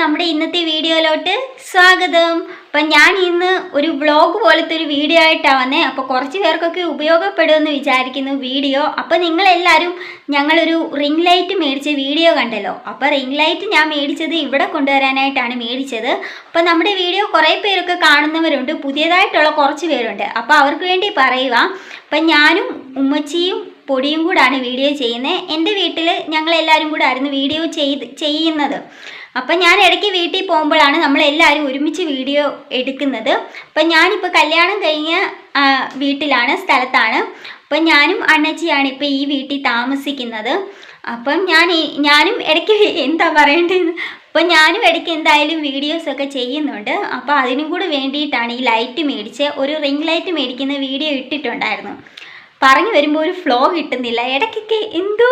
നമ്മുടെ ഇന്നത്തെ വീഡിയോയിലോട്ട് സ്വാഗതം. അപ്പം ഞാൻ ഇന്ന് ഒരു വ്ളോഗ് പോലത്തെ ഒരു വീഡിയോ ആയിട്ടാണ് വന്നേ. അപ്പോൾ കുറച്ച് പേർക്കൊക്കെ ഉപയോഗപ്പെടുമെന്ന് വിചാരിക്കുന്നു വീഡിയോ. അപ്പോൾ നിങ്ങളെല്ലാവരും ഞങ്ങളൊരു റിംഗ് ലൈറ്റ് മേടിച്ച വീഡിയോ കണ്ടല്ലോ. അപ്പോൾ റിംഗ് ലൈറ്റ് ഞാൻ മേടിച്ചത് ഇവിടെ കൊണ്ടുവരാനായിട്ടാണ് മേടിച്ചത്. അപ്പോൾ നമ്മുടെ വീഡിയോ കുറേ പേരൊക്കെ കാണുന്നവരുണ്ട്. പുതിയതായിട്ടുള്ള കുറച്ച് പേരുണ്ട്. അപ്പോൾ അവർക്ക് വേണ്ടി പറയുക അപ്പം ഞാനും ഉമ്മച്ചിയും പൊടിയും കൂടാണ് വീഡിയോ ചെയ്യുന്നത്. എന്റെ വീട്ടിൽ ഞങ്ങളെല്ലാവരും കൂടെ ആയിരുന്നു വീഡിയോ ചെയ്ത് ചെയ്യുന്നത്. അപ്പം ഞാൻ ഇടയ്ക്ക് വീട്ടിൽ പോകുമ്പോഴാണ് നമ്മളെല്ലാവരും ഒരുമിച്ച് വീഡിയോ എടുക്കുന്നത്. അപ്പം ഞാനിപ്പോൾ കല്യാണം കഴിഞ്ഞ വീട്ടിലാണ് സ്ഥലത്താണ്. അപ്പം ഞാനും അണ്ണച്ചിയാണ് ഇപ്പോൾ ഈ വീട്ടിൽ താമസിക്കുന്നത്. അപ്പം ഞാൻ ഞാനും ഇടയ്ക്ക് എന്താ പറയേണ്ടത് അപ്പം ഞാനും ഇടയ്ക്ക് എന്തായാലും വീഡിയോസൊക്കെ ചെയ്യുന്നുണ്ട്. അപ്പോൾ അതിനും കൂടെ വേണ്ടിയിട്ടാണ് ഈ ലൈറ്റ് മേടിച്ച് ഒരു റിംഗ് ലൈറ്റ് മേടിക്കുന്ന വീഡിയോ ഇട്ടിട്ടുണ്ടായിരുന്നു. പറഞ്ഞു വരുമ്പോൾ ഒരു ഫ്ലോ കിട്ടുന്നില്ല. ഇടയ്ക്കൊക്കെ എന്തോ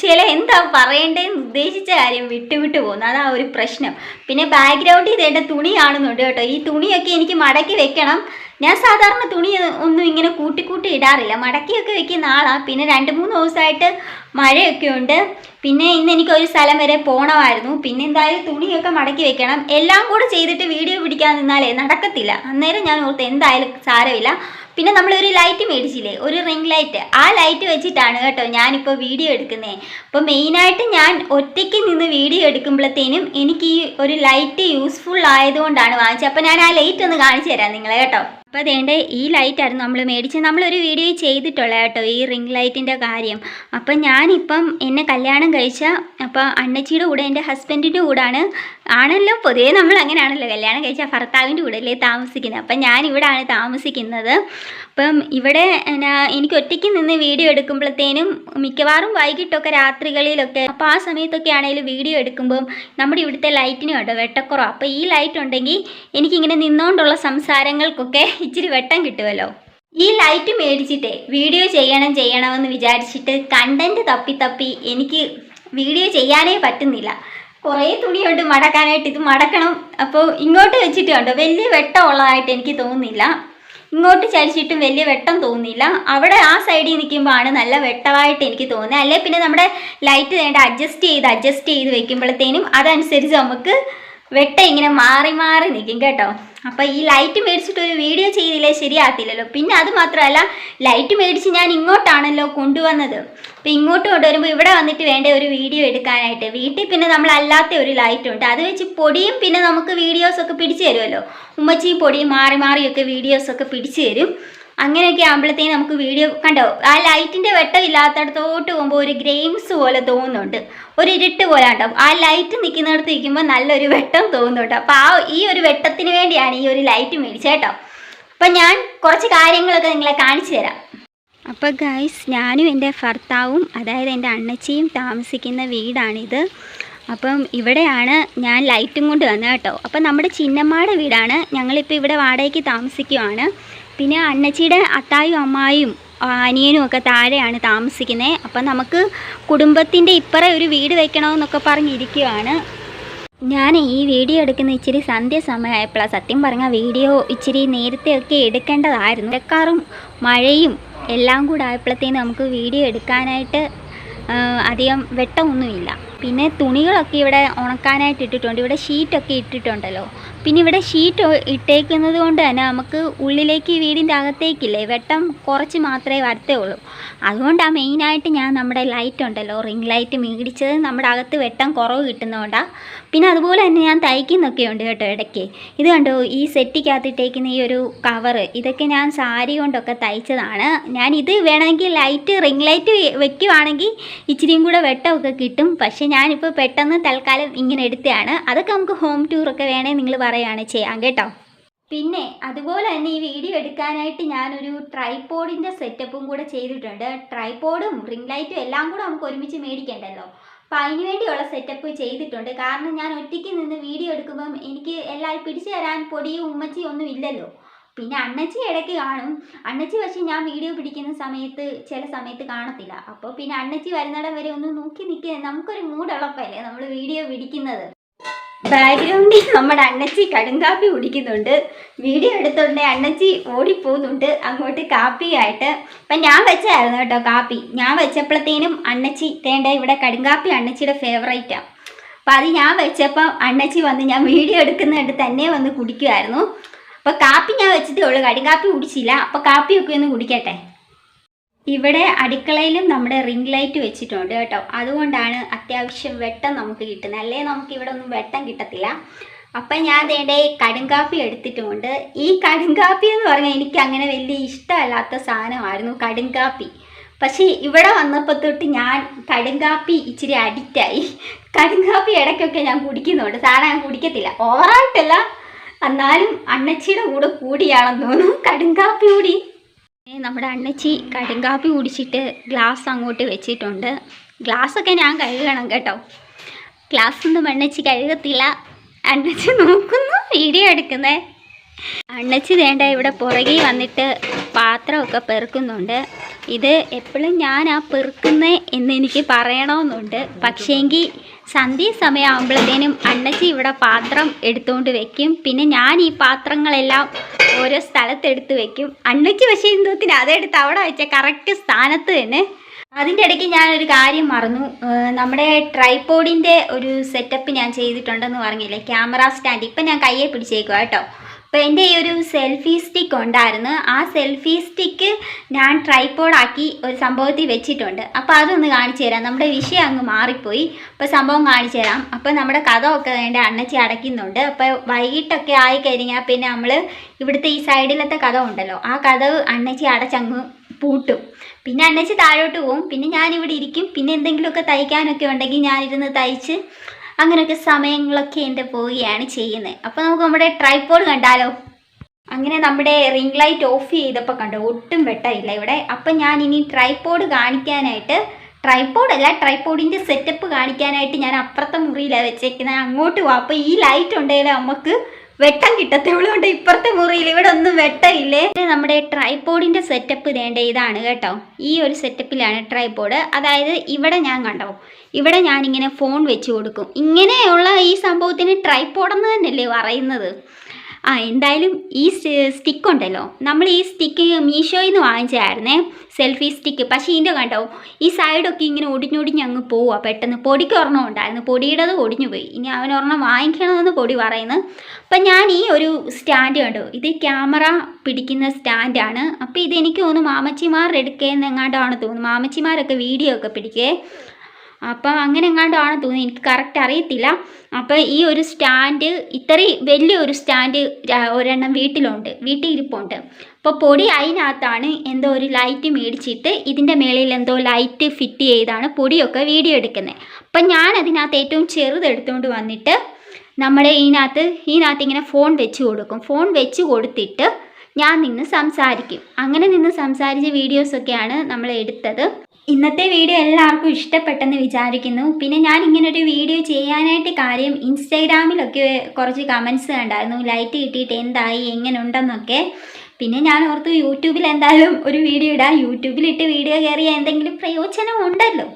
ചില എന്താ പറയേണ്ടതെന്ന് ഉദ്ദേശിച്ച കാര്യം വിട്ടുവിട്ട് പോകുന്നു. അതാ ഒരു പ്രശ്നം. പിന്നെ ബാക്ക്ഗ്രൗണ്ടിൽ എന്റെ തുണിയാണെന്നുണ്ട് കേട്ടോ. ഈ തുണിയൊക്കെ എനിക്ക് മടക്കി വെക്കണം. ഞാൻ സാധാരണ തുണി ഒന്നും ഇങ്ങനെ കൂട്ടി കൂട്ടി ഇടാറില്ല. മടക്കിയൊക്കെ വെക്കുന്ന ആളാണ് പിന്നെ രണ്ട് മൂന്ന് ദിവസമായിട്ട് മഴയൊക്കെ ഉണ്ട്. പിന്നെ ഇന്ന് എനിക്ക് ഒരു സ്ഥലം വരെ പോകണമായിരുന്നു പിന്നെ എന്തായാലും തുണിയൊക്കെ മടക്കി വെക്കണം. എല്ലാം കൂടെ ചെയ്തിട്ട് വീഡിയോ പിടിക്കാൻ നിന്നാലേ നടക്കത്തില്ല. അന്നേരം ഞാൻ ഓർത്ത് എന്തായാലും സാരമില്ല. പിന്നെ നമ്മൾ ഒരു ലൈറ്റ് മേടിച്ചില്ലേ? ഒരു റിംഗ് ലൈറ്റ് ആ ലൈറ്റ് വെച്ചിട്ടാണ് കേട്ടോ ഞാനിപ്പോൾ വീഡിയോ എടുക്കുന്നത് അപ്പോൾ മെയിനായിട്ട് ഞാൻ ഒറ്റയ്ക്ക് നിന്ന് വീഡിയോ എടുക്കുമ്പോഴത്തേനും എനിക്ക് ഈ ഒരു ലൈറ്റ് യൂസ്ഫുൾ ആയതുകൊണ്ടാണ് വാങ്ങിച്ചത്. അപ്പോൾ ഞാൻ ആ ലൈറ്റ് ഒന്ന് കാണിച്ചു തരാം നിങ്ങളെ കേട്ടോ. അപ്പോൾ അതേണ്ട ഈ ലൈറ്റായിരുന്നു നമ്മൾ മേടിച്ച് നമ്മളൊരു വീഡിയോ ചെയ്തിട്ടുള്ള കേട്ടോ ഈ റിംഗ് ലൈറ്റിന്റെ കാര്യം. അപ്പം ഞാനിപ്പം എന്നെ കല്യാണം കഴിച്ച അപ്പോൾ അണ്ണച്ചിയുടെ കൂടെ എന്റെ ഹസ്ബൻഡിന്റെ കൂടാണ്. ആണല്ലോ പൊതുവേ നമ്മൾ അങ്ങനെയാണല്ലോ കല്യാണം കഴിച്ച ഭർത്താവിന്റെ കൂടെ അല്ലേ താമസിക്കുന്നത്. അപ്പം ഞാനിവിടാണ് താമസിക്കുന്നത്. അപ്പം ഇവിടെ എനിക്ക് ഒറ്റയ്ക്ക് നിന്ന് വീഡിയോ എടുക്കുമ്പോഴത്തേനും മിക്കവാറും വൈകിട്ടൊക്കെ രാത്രികളിലൊക്കെ അപ്പോൾ ആ സമയത്തൊക്കെ ആണെങ്കിലും വീഡിയോ എടുക്കുമ്പം നമ്മുടെ ഇവിടുത്തെ ലൈറ്റിനും കേട്ടോ വെട്ടക്കുറവ്. അപ്പോൾ ഈ ലൈറ്റ് ഉണ്ടെങ്കിൽ എനിക്കിങ്ങനെ നിന്നുകൊണ്ടുള്ള സംസാരങ്ങൾക്കൊക്കെ ഇച്ചിരി വെട്ടം കിട്ടുമല്ലോ ഈ ലൈറ്റ് മേടിച്ചിട്ട് വീഡിയോ ചെയ്യണം ചെയ്യണമെന്ന് വിചാരിച്ചിട്ട് കണ്ടന്റ് തപ്പി തപ്പി എനിക്ക് വീഡിയോ ചെയ്യാനേ പറ്റുന്നില്ല. കുറേ തുണിയുണ്ട് മടക്കാനായിട്ട് ഇത് മടക്കണം. അപ്പോൾ ഇങ്ങോട്ട് വെച്ചിട്ട് കണ്ടോ വലിയ വെട്ടമുള്ളതായിട്ട് എനിക്ക് തോന്നുന്നില്ല. ഇങ്ങോട്ട് ചരിച്ചിട്ടും വലിയ വെട്ടം തോന്നുന്നില്ല. അവിടെ ആ സൈഡിൽ നിൽക്കുമ്പോൾ ആണ് നല്ല വെട്ടമായിട്ട് എനിക്ക് തോന്നുന്നത്. അല്ലെ? പിന്നെ നമ്മുടെ ലൈറ്റ് വേണ്ട അഡ്ജസ്റ്റ് ചെയ്ത് അഡ്ജസ്റ്റ് ചെയ്ത് വെക്കുമ്പോഴത്തേനും അതനുസരിച്ച് നമുക്ക് വെട്ടം ഇങ്ങനെ മാറി മാറി നിൽക്കും കേട്ടോ. അപ്പോൾ ഈ ലൈറ്റ് മേടിച്ചിട്ട് ഒരു വീഡിയോ ചെയ്തില്ലേ? ശരിയാകത്തില്ലല്ലോ. പിന്നെ അത് മാത്രമല്ല ലൈറ്റ് മേടിച്ച് ഞാൻ ഇങ്ങോട്ടാണല്ലോ കൊണ്ടുവന്നത്. അപ്പോൾ ഇങ്ങോട്ട് കൊണ്ടുവരുമ്പോൾ ഇവിടെ വന്നിട്ട് വേണ്ട ഒരു വീഡിയോ എടുക്കാനായിട്ട്. വീട്ടിൽ പിന്നെ നമ്മൾ അല്ലാത്ത ഒരു ലൈറ്റ് ഉണ്ട്. അത് വെച്ച് പൊടിയും പിന്നെ നമുക്ക് വീഡിയോസൊക്കെ പിടിച്ചു തരുമല്ലോ. ഉമ്മച്ചിയും പൊടിയും മാറി മാറിയൊക്കെ വീഡിയോസൊക്കെ പിടിച്ചു തരും. അങ്ങനെയൊക്കെ ആകുമ്പോഴത്തേക്കും നമുക്ക് വീഡിയോ കണ്ടോ? ആ ലൈറ്റിന്റെ വെട്ടം ഇല്ലാത്തടത്തോട്ട് പോകുമ്പോൾ ഒരു ഗ്രെയിംസ് പോലെ തോന്നുന്നുണ്ട്. ഒരു ഇരുട്ട് പോലെ ഉണ്ടാവും ആ ലൈറ്റ് നിൽക്കുന്നിടത്ത് നിൽക്കുമ്പോൾ നല്ലൊരു വെട്ടം തോന്നുന്നുണ്ട്. അപ്പോൾ ആ ഈ ഒരു വെട്ടത്തിന് വേണ്ടിയാണ് ഈ ഒരു ലൈറ്റ് മേടിച്ചത് കേട്ടോ. അപ്പം ഞാൻ കുറച്ച് കാര്യങ്ങളൊക്കെ നിങ്ങളെ കാണിച്ചു തരാം. അപ്പോൾ ഗൈസ് ഞാനും എന്റെ ഭർത്താവും അതായത് എന്റെ അണ്ണച്ചിയും താമസിക്കുന്ന വീടാണിത്. അപ്പം ഇവിടെയാണ് ഞാൻ ലൈറ്റും കൊണ്ട് വന്നത് കേട്ടോ. അപ്പം നമ്മുടെ ചിന്നമ്മയുടെ വീടാണ്. ഞങ്ങളിപ്പോൾ ഇവിടെ വാടകയ്ക്ക് താമസിക്കുവാണ്. പിന്നെ അണ്ണച്ചിയുടെ അത്തായും അമ്മായും അനിയനും ഒക്കെ താഴെയാണ് താമസിക്കുന്നത് അപ്പം നമുക്ക് കുടുംബത്തിന്റെ ഇപ്പറേ ഒരു വീട് വെക്കണമെന്നൊക്കെ പറഞ്ഞിരിക്കുവാണ് ഞാൻ ഈ വീഡിയോ എടുക്കുന്ന ഇച്ചിരി സന്ധ്യ സമയമായപ്പോഴാണ് സത്യം പറഞ്ഞാൽ വീഡിയോ ഇച്ചിരി നേരത്തെയൊക്കെ എടുക്കേണ്ടതായിരുന്നു. മഴക്കാറും മഴയും എല്ലാം കൂടെ ആയപ്പോഴത്തേന് നമുക്ക് വീഡിയോ എടുക്കാനായിട്ട് അധികം വെട്ടമൊന്നുമില്ല. പിന്നെ തുണികളൊക്കെ ഇവിടെ ഉണക്കാനായിട്ട് ഇട്ടിട്ടുണ്ട്. ഇവിടെ ഷീറ്റൊക്കെ ഇട്ടിട്ടുണ്ടല്ലോ. പിന്നെ ഇവിടെ ഷീറ്റ് ഇട്ടേക്കുന്നത് കൊണ്ട് തന്നെ നമുക്ക് ഉള്ളിലേക്ക് വീടിന്റെ അകത്തേക്കില്ലേ വെട്ടം കുറച്ച് മാത്രമേ വരത്തേ ഉള്ളൂ അതുകൊണ്ടാണ് മെയിനായിട്ട് ഞാൻ നമ്മുടെ ലൈറ്റ് ഉണ്ടല്ലോ റിംഗ് ലൈറ്റ് മേടിച്ചത്. നമ്മുടെ അകത്ത് വെട്ടം കുറവ് കിട്ടുന്നതുകൊണ്ടാണ് പിന്നെ അതുപോലെ തന്നെ ഞാൻ തയ്ക്കുന്നൊക്കെ ഉണ്ട് കേട്ടോ ഇടയ്ക്ക്. ഇത് കണ്ടോ ഈ സെറ്റിക്കകത്തിട്ടേക്കുന്ന ഈ ഒരു കവറ് ഇതൊക്കെ ഞാൻ സാരി കൊണ്ടൊക്കെ തയ്ച്ചതാണ്. ഞാൻ ഇത് വേണമെങ്കിൽ ലൈറ്റ് റിംഗ് ലൈറ്റ് വെക്കുവാണെങ്കിൽ ഇച്ചിരിയും കൂടെ വെട്ടമൊക്കെ കിട്ടും. പക്ഷേ ഞാനിപ്പോൾ പെട്ടെന്ന് തൽക്കാലം ഇങ്ങനെ എടുത്തതാണ് അതൊക്കെ നമുക്ക് ഹോം ടൂറൊക്കെ വേണേൽ നിങ്ങൾ പറയുകയാണ് ചെയ്യാം കേട്ടോ. പിന്നെ അതുപോലെ തന്നെ ഈ വീഡിയോ എടുക്കാനായിട്ട് ഞാനൊരു ട്രൈപോഡിന്റെ സെറ്റപ്പും കൂടെ ചെയ്തിട്ടുണ്ട്. ട്രൈപോഡും റിംഗ് ലൈറ്റും എല്ലാം കൂടെ നമുക്ക് ഒരുമിച്ച് മേടിക്കേണ്ടല്ലോ. അപ്പോൾ അതിന് വേണ്ടിയുള്ള സെറ്റപ്പ് ചെയ്തിട്ടുണ്ട്. കാരണം ഞാൻ ഒറ്റയ്ക്ക് നിന്ന് വീഡിയോ എടുക്കുമ്പം എനിക്ക് എല്ലാവരും പിടിച്ചു തരാൻ പൊടിയും ഉമ്മച്ചിയും ഒന്നും ഇല്ലല്ലോ. പിന്നെ അണ്ണച്ചി ഇടയ്ക്ക് കാണും. അണ്ണച്ചി പക്ഷേ ഞാൻ വീഡിയോ പിടിക്കുന്ന സമയത്ത് ചില സമയത്ത് കാണത്തില്ല. അപ്പോൾ പിന്നെ അണ്ണച്ചി വരുന്നിടം വരെ ഒന്ന് നോക്കി നിൽക്കുക നമുക്കൊരു മൂടുള്ളപ്പല്ലേ നമ്മൾ വീഡിയോ പിടിക്കുന്നത്. ബാക്ക്ഗ്രൗണ്ടിൽ നമ്മുടെ അണ്ണച്ചി കടുങ്കാപ്പി കുടിക്കുന്നുണ്ട്. വീഡിയോ എടുത്തോണ്ട് അണ്ണച്ചി ഓടിപ്പോകുന്നുണ്ട്. അങ്ങോട്ട് കാപ്പിയായിട്ട്. അപ്പം ഞാൻ വെച്ചായിരുന്നു കേട്ടോ കാപ്പി. ഞാൻ വെച്ചപ്പോഴത്തേനും അണ്ണച്ചി തേണ്ട ഇവിടെ കടുങ്കാപ്പി അണ്ണച്ചിയുടെ ഫേവറേറ്റാണ് അപ്പം അത് ഞാൻ വെച്ചപ്പം അണ്ണച്ചി വന്ന് ഞാൻ വീഡിയോ എടുക്കുന്നിട്ട് തന്നെ വന്ന് കുടിക്കുമായിരുന്നു അപ്പോൾ കാപ്പി ഞാൻ വെച്ചിട്ടേ ഉള്ളൂ. കടുങ്കാപ്പി കുടിച്ചില്ല. അപ്പൊ കാപ്പി ഒക്കെ ഒന്ന് കുടിക്കട്ടെ. ഇവിടെ അടുക്കളയിലും നമ്മുടെ റിംഗ് ലൈറ്റ് വെച്ചിട്ടുണ്ട് കേട്ടോ. അതുകൊണ്ടാണ് അത്യാവശ്യം വെട്ടം നമുക്ക് കിട്ടുന്നത്. അല്ലേ? നമുക്ക് ഇവിടെ ഒന്നും വെട്ടം കിട്ടത്തില്ല. അപ്പം ഞാൻ വേണ്ടേ കടുങ്കാപ്പി എടുത്തിട്ടുമുണ്ട് ഈ കടുങ്കാപ്പി എന്ന് പറഞ്ഞാൽ എനിക്ക് അങ്ങനെ വലിയ ഇഷ്ടമല്ലാത്ത സാധനമായിരുന്നു കടുങ്കാപ്പി പക്ഷേ ഇവിടെ വന്നപ്പോൾ തൊട്ട് ഞാൻ കടുങ്കാപ്പി ഇച്ചിരി അഡിക്റ്റായി കടുങ്കാപ്പി ഇടയ്ക്കൊക്കെ ഞാൻ കുടിക്കുന്നുണ്ട്. സാധാരണ ഞാൻ കുടിക്കത്തില്ല. ഓവറായിട്ടല്ല എന്നാലും അണ്ണച്ചിയുടെ കൂടെ കൂടിയാണെന്ന് തോന്നുന്നു. കടുങ്കാപ്പി കൂടി. നമ്മുടെ അണ്ണച്ചി കടുങ്കാപ്പി കുടിച്ചിട്ട് ഗ്ലാസ് അങ്ങോട്ട് വെച്ചിട്ടുണ്ട്. ഗ്ലാസ്സൊക്കെ ഞാൻ കഴുകണം കേട്ടോ. ഗ്ലാസ് ഒന്നും അണ്ണച്ചി കഴുകത്തില്ല. അണ്ണച്ചി നോക്കുന്നു വീഡിയോ എടുക്കുന്നേ. അണ്ണച്ചി വേണ്ട ഇവിടെ പുറകെ വന്നിട്ട് പാത്രമൊക്കെ പെറുക്കുന്നുണ്ട്. ഇത് എപ്പോഴും ഞാൻ ആ പെറുക്കുന്നേ എന്ന് എനിക്ക് പറയണമെന്നുണ്ട്. പക്ഷേങ്കിൽ സന്ധ്യ സമയമാകുമ്പോഴത്തേനും അണ്ണച്ചി ഇവിടെ പാത്രം എടുത്തുകൊണ്ട് വെക്കും. പിന്നെ ഞാൻ ഈ പാത്രങ്ങളെല്ലാം ഓരോ സ്ഥലത്തെടുത്ത് വെക്കും. അണ്ണച്ചി പക്ഷേ എന്തോത്തിന് അതെടുത്ത് അവിടെ വെച്ച കറക്റ്റ് സ്ഥാനത്ത് തന്നെ. അതിന്റെ ഇടയ്ക്ക് ഞാനൊരു കാര്യം മറന്നു. നമ്മുടെ ട്രൈപോഡിന്റെ ഒരു സെറ്റപ്പ് ഞാൻ ചെയ്തിട്ടുണ്ടെന്ന് പറഞ്ഞില്ലേ? ക്യാമറ സ്റ്റാൻഡ് ഇപ്പം ഞാൻ കയ്യെ പിടിച്ചേക്കുക കേട്ടോ. അപ്പോൾ എന്റെ ഈ ഒരു സെൽഫി സ്റ്റിക്ക് ഉണ്ടായിരുന്നു. ആ സെൽഫി സ്റ്റിക്ക് ഞാൻ ട്രൈപോഡാക്കി ഒരു സംഭവത്തിൽ വെച്ചിട്ടുണ്ട്. അപ്പോൾ അതൊന്ന് കാണിച്ചു തരാം. നമ്മുടെ വിഷയം അങ്ങ് മാറിപ്പോയി. അപ്പോൾ സംഭവം കാണിച്ചു തരാം. അപ്പോൾ നമ്മുടെ കഥമൊക്കെ എന്റെ അണ്ണച്ചി അടയ്ക്കുന്നുണ്ട്. അപ്പോൾ വൈകിട്ടൊക്കെ ആയി കഴിഞ്ഞാൽ പിന്നെ നമ്മൾ ഇവിടുത്തെ ഈ സൈഡിലത്തെ കഥ ഉണ്ടല്ലോ. ആ കഥ അണ്ണച്ചി അടച്ചങ്ങ് പൂട്ടും. പിന്നെ അണ്ണച്ചി താഴോട്ട് പോവും. പിന്നെ ഞാനിവിടെ ഇരിക്കും. പിന്നെ എന്തെങ്കിലുമൊക്കെ തയ്ക്കാനൊക്കെ ഉണ്ടെങ്കിൽ ഞാനിരുന്ന് തയ്ച്ച് അങ്ങനെയൊക്കെ സമയങ്ങളൊക്കെ എന്റെ പോവുകയാണ് ചെയ്യുന്നത്. അപ്പോൾ നമുക്ക് നമ്മുടെ ട്രൈപ്പോഡ് കണ്ടാലോ? അങ്ങനെ നമ്മുടെ റിംഗ് ലൈറ്റ് ഓഫ് ചെയ്തപ്പോൾ കണ്ടു ഒട്ടും വെട്ടമില്ല ഇവിടെ. അപ്പം ഞാൻ ഇനി ട്രൈപ്പോഡ് കാണിക്കാനായിട്ട് ട്രൈപ്പോഡ് അല്ല ട്രൈപ്പോഡിന്റെ സെറ്റപ്പ് കാണിക്കാനായിട്ട് ഞാൻ അപ്പുറത്തെ മുറിയിലാണ് വെച്ചേക്കുന്നത്. അങ്ങോട്ട് പോവാം അപ്പോൾ ഈ ലൈറ്റ് ഉണ്ടെങ്കിൽ നമുക്ക് വെട്ടം കിട്ടത്തുള്ളൂ കൊണ്ട് ഇപ്പുറത്തെ മുറിയിൽ ഇവിടെ ഒന്നും വെട്ടമില്ലേ നമ്മുടെ ട്രൈപോഡിന്റെ സെറ്റപ്പ് വേണ്ട ഇതാണ് കേട്ടോ. ഈ ഒരു സെറ്റപ്പിലാണ് ട്രൈപോഡ് അതായത് ഇവിടെ ഞാൻ കണ്ടോ ഇവിടെ ഞാൻ ഇങ്ങനെ ഫോൺ വെച്ച് കൊടുക്കും. ഇങ്ങനെയുള്ള ഈ സംഭവത്തിന് ട്രൈപോഡെന്ന് തന്നെയല്ലേ പറയുന്നത്? ആ എന്തായാലും ഈ സ്റ്റിക്ക് ഉണ്ടല്ലോ. നമ്മൾ ഈ സ്റ്റിക്ക് മീഷോയിൽ നിന്ന് വാങ്ങിച്ചായിരുന്നേ സെൽഫി സ്റ്റിക്ക് പക്ഷേ ഇതിന്റെ കണ്ടോ ഈ സൈഡൊക്കെ ഇങ്ങനെ ഒടിഞ്ഞൊടിഞ്ഞ് അങ്ങ് പോവുക പെട്ടെന്ന് പൊടിക്ക് ഒരെണ്ണം ഉണ്ടായിരുന്നു. പൊടിയുടേത് ഒടിഞ്ഞു പോയി. ഇനി അവൻ ഒരെണ്ണം വാങ്ങിക്കണമെന്ന് പൊടി പറയുന്നു. അപ്പം ഞാൻ ഈ ഒരു സ്റ്റാൻഡ് കണ്ടു. ഇത് ക്യാമറ പിടിക്കുന്ന സ്റ്റാൻഡാണ് അപ്പോൾ ഇതെനിക്ക് തോന്നുന്നു മാമച്ചിമാർ എടുക്കുകയെന്ന് എങ്ങാണ്ടാണ് തോന്നുന്നു. മാമച്ചിമാരൊക്കെ വീഡിയോ ഒക്കെ പിടിക്കേ. അപ്പോൾ അങ്ങനെ എങ്ങാണ്ടാണ് തോന്നുന്നത് എനിക്ക് കറക്റ്റ് അറിയത്തില്ല. അപ്പോൾ ഈ ഒരു സ്റ്റാൻഡ് ഇത്രയും വലിയൊരു സ്റ്റാൻഡ് ഒരെണ്ണം വീട്ടിലുണ്ട്. വീട്ടിൽ ഇരിപ്പുണ്ട് അപ്പോൾ പൊടി അതിനകത്താണ് എന്തോ ഒരു ലൈറ്റ് മേടിച്ചിട്ട് ഇതിന്റെ മേളിൽ എന്തോ ലൈറ്റ് ഫിറ്റ് ചെയ്താണ് പൊടിയൊക്കെ വീഡിയോ എടുക്കുന്നത് അപ്പം ഞാൻ അതിനകത്ത് ഏറ്റവും ചെറുതെടുത്തുകൊണ്ട് വന്നിട്ട് നമ്മുടെ ഇതിനകത്ത് ഇതിനകത്ത് ഇങ്ങനെ ഫോൺ വെച്ച് കൊടുക്കും. ഫോൺ വെച്ച് കൊടുത്തിട്ട് ഞാൻ നിന്ന് സംസാരിക്കും. അങ്ങനെ നിന്ന് സംസാരിച്ച വീഡിയോസൊക്കെയാണ് നമ്മൾ എടുത്തത്. ഇന്നത്തെ വീഡിയോ എല്ലാവർക്കും ഇഷ്ടപ്പെട്ടെന്ന് വിചാരിക്കുന്നു. പിന്നെ ഞാൻ ഇങ്ങനൊരു വീഡിയോ ചെയ്യാനായിട്ട് കാര്യം ഇൻസ്റ്റാഗ്രാമിലൊക്കെ കുറച്ച് കമൻസ് കണ്ടായിരുന്നു. ലൈറ്റ് കിട്ടിയിട്ട് എന്തായി എങ്ങനെ ഉണ്ടെന്നൊക്കെ പിന്നെ ഞാൻ ഓർത്തു യൂട്യൂബിൽ എന്തായാലും ഒരു വീഡിയോ ഇടാം. യൂട്യൂബിലിട്ട് വീഡിയോ കയറിയാൽ എന്തെങ്കിലും പ്രയോജനം ഉണ്ടല്ലോ.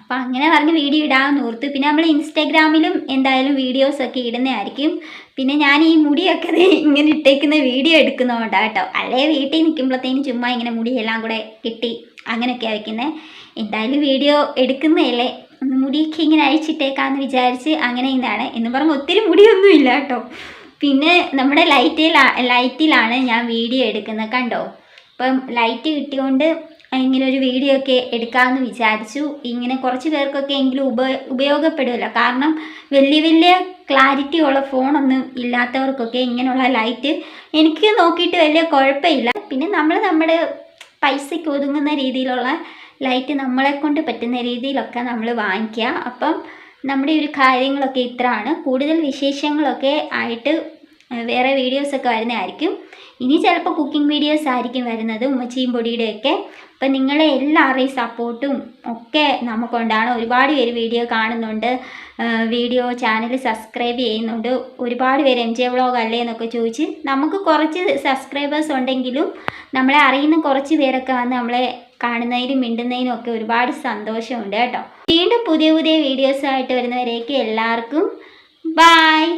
അപ്പോൾ അങ്ങനെ പറഞ്ഞ് വീഡിയോ ഇടാമെന്ന് ഓർത്തു. പിന്നെ നമ്മൾ ഇൻസ്റ്റാഗ്രാമിലും എന്തായാലും വീഡിയോസൊക്കെ ഇടുന്നതായിരിക്കും. പിന്നെ ഞാൻ ഈ മുടിയൊക്കെ ഇങ്ങനെ ഇട്ടേക്കുന്ന വീഡിയോ എടുക്കുന്നതുകൊണ്ടാണ് കേട്ടോ. അല്ലേ വീട്ടിൽ നിൽക്കുമ്പോഴത്തേനും ചുമ്മാ ഇങ്ങനെ മുടിയെല്ലാം കൂടെ കിട്ടി അങ്ങനെയൊക്കെയാണ് വയ്ക്കുന്നത് എന്തായാലും വീഡിയോ എടുക്കുന്നതല്ലേ? മുടിയൊക്കെ ഇങ്ങനെ അഴിച്ചിട്ടേക്കാന്ന് വിചാരിച്ച് അങ്ങനെ ഇതാണ് എന്ന് പറഞ്ഞാൽ ഒത്തിരി മുടിയൊന്നും ഇല്ല കേട്ടോ. പിന്നെ നമ്മുടെ ലൈറ്റിൽ ലൈറ്റിലാണ് ഞാൻ വീഡിയോ എടുക്കുന്നത് കണ്ടോ? ഇപ്പം ലൈറ്റ് കിട്ടിയോണ്ട് ഇങ്ങനെ ഒരു വീഡിയോ ഒക്കെ എടുക്കാമെന്ന് വിചാരിച്ചു. ഇങ്ങനെ കുറച്ച് പേർക്കൊക്കെ എങ്കിലും ഉപ ഉപയോഗപ്പെടുമല്ലോ കാരണം വലിയ വലിയ ക്ലാരിറ്റി ഉള്ള ഫോണൊന്നും ഇല്ലാത്തവർക്കൊക്കെ ഇങ്ങനെയുള്ള ലൈറ്റ് എനിക്ക് നോക്കിയിട്ട് വലിയ കുഴപ്പമില്ല. പിന്നെ നമ്മൾ നമ്മുടെ പൈസയ്ക്ക് ഒതുങ്ങുന്ന രീതിയിലുള്ള ലൈറ്റ് നമ്മളെ കൊണ്ട് പറ്റുന്ന രീതിയിലൊക്കെ നമ്മൾ വാങ്ങിക്കുക. അപ്പം നമ്മുടെ ഒരു കാര്യങ്ങളൊക്കെ ഇത്രയാണ്. കൂടുതൽ വിശേഷങ്ങളൊക്കെ ആയിട്ട് വേറെ വീഡിയോസൊക്കെ വരുന്നതായിരിക്കും. ഇനി ചിലപ്പോൾ കുക്കിംഗ് വീഡിയോസ് ആയിരിക്കും വരുന്നത് ഉമ്മച്ചിയും പൊടിയുടെയൊക്കെ. അപ്പം നിങ്ങളെ എല്ലാവരുടെയും സപ്പോർട്ടും ഒക്കെ നമുക്കുണ്ടാണ് ഒരുപാട് പേര് വീഡിയോ കാണുന്നുണ്ട്. വീഡിയോ ചാനൽ സബ്സ്ക്രൈബ് ചെയ്യുന്നുണ്ട്. ഒരുപാട് പേര് എം ജെ വ്ളോഗ് അല്ലേ എന്നൊക്കെ ചോദിച്ച് നമുക്ക് കുറച്ച് സബ്സ്ക്രൈബേഴ്സ് ഉണ്ടെങ്കിലും നമ്മളെ അറിയുന്ന കുറച്ച് പേരൊക്കെ വന്ന് നമ്മളെ കാണുന്നതിനും മിണ്ടുന്നതിനും ഒക്കെ ഒരുപാട് സന്തോഷമുണ്ട് കേട്ടോ. വീണ്ടും പുതിയ പുതിയ വീഡിയോസായിട്ട് വരുന്നവരേക്ക് എല്ലാവർക്കും ബായ്